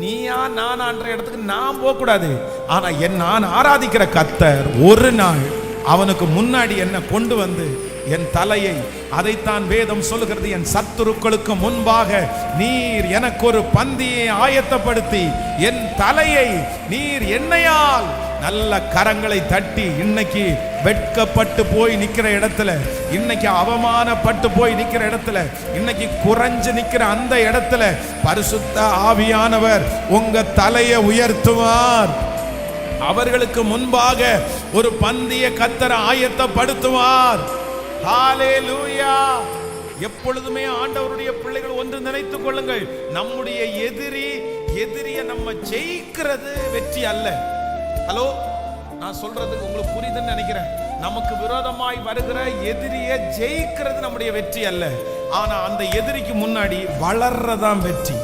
நீயா நானான்ற இடத்துக்கு நான் போக கூடாது ஆனா என் நான் ஆராதிக்கிற கத்தர் ஒரு நாள் அவனுக்கு முன்னாடி என்ன கொண்டு வந்து என் தலையை அதைத்தான் வேதம் சொல்லுகிறது. என் சத்துருக்களுக்கு முன்பாக நீர் எனக்கு ஒரு பந்தியை ஆயத்தப்படுத்தி என் தலையை நீர் என்னையால் நல்ல கரங்களை தட்டி இன்னைக்கு வெட்கப்பட்டு போய் நிற்கிற இடத்துல இன்னைக்கு அவமானப்பட்டு போய் நிற்கிற இடத்துல இன்னைக்கு குறைஞ்சு நிற்கிற அந்த இடத்துல பரிசுத்த ஆவியானவர் உங்க தலையை உயர்த்துவார். அவர்களுக்கு முன்பாக ஒரு பந்திய கத்தர ஆயத்தப்படுத்துவார். எப்பொழுதுமே ஆண்டவருடைய பிள்ளைகள் ஒன்று நினைத்துக் கொள்ளுங்கள். நம்முடைய எதிரி எதிரிய நம்ம ஜெயிக்கிறது வெற்றி அல்ல. ஹலோ நான் சொல்றதுக்கு உங்களுக்கு புரியுதுன்னு நினைக்கிறேன். நமக்கு விரோதமாய் வருகிற எதிரியை ஜெயிக்கிறது நம்முடைய வெற்றி அல்ல. ஆனா அந்த எதிரிக்கு முன்னாடி வளர்றதான் வெற்றி.